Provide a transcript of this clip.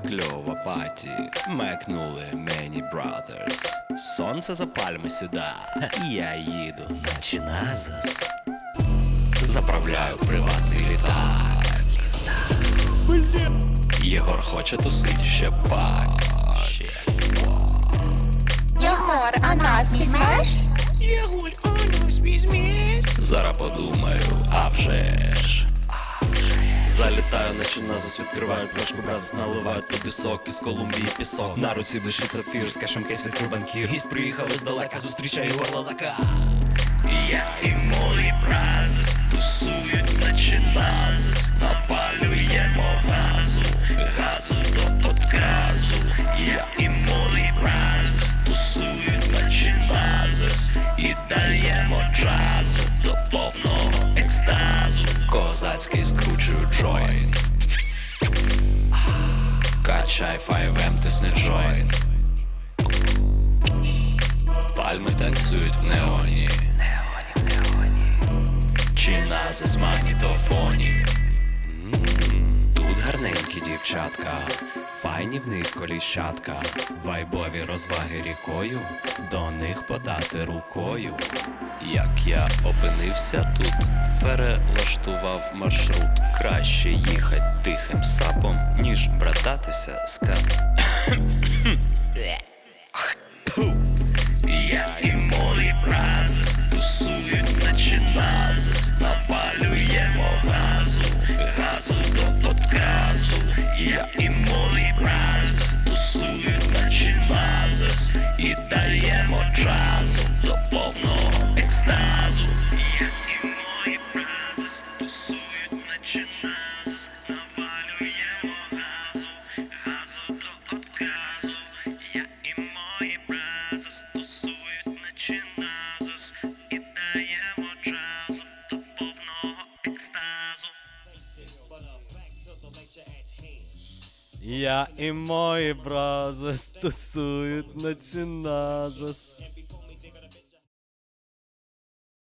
кльова паті, мекнули мені brothers. Сонце за пальми сіда, я їду на Чиназас. Заправляю приватний літак. Єгор хоче тусить ще пак. Єгор, а нас візьмеш? Єгуль, Анюсь, візьмись. Зараз подумаю, а вже ж. Залітаю на зас відкриваю пляшку бразис, наливаю туди сок із Колумбії пісок. На руці блищить сапфір, з кешем кейс відкрив банкір. Гість приїхав іздалека, зустрічає Ігор Лалака. Я і мої Качай 5M, тисни джойнт. Пальми танцюють в неоні. Чи назис магнітофоні. Тут гарненькі дівчатка, файні в них коліщатка, вайбові розваги рікою, до них подати рукою. Як я опинився тут, перелаштував маршрут. Краще їхать тихим сапом, ніж брататися з ка. Даємо до повного екстазу. Я і мої бразис тусують на чиназис, навалюємо газу, газу до отказу. Я і мої бразис тусують на чиназис і даємо джазу до повного екстазу. Я і мої брази стосують начиназас.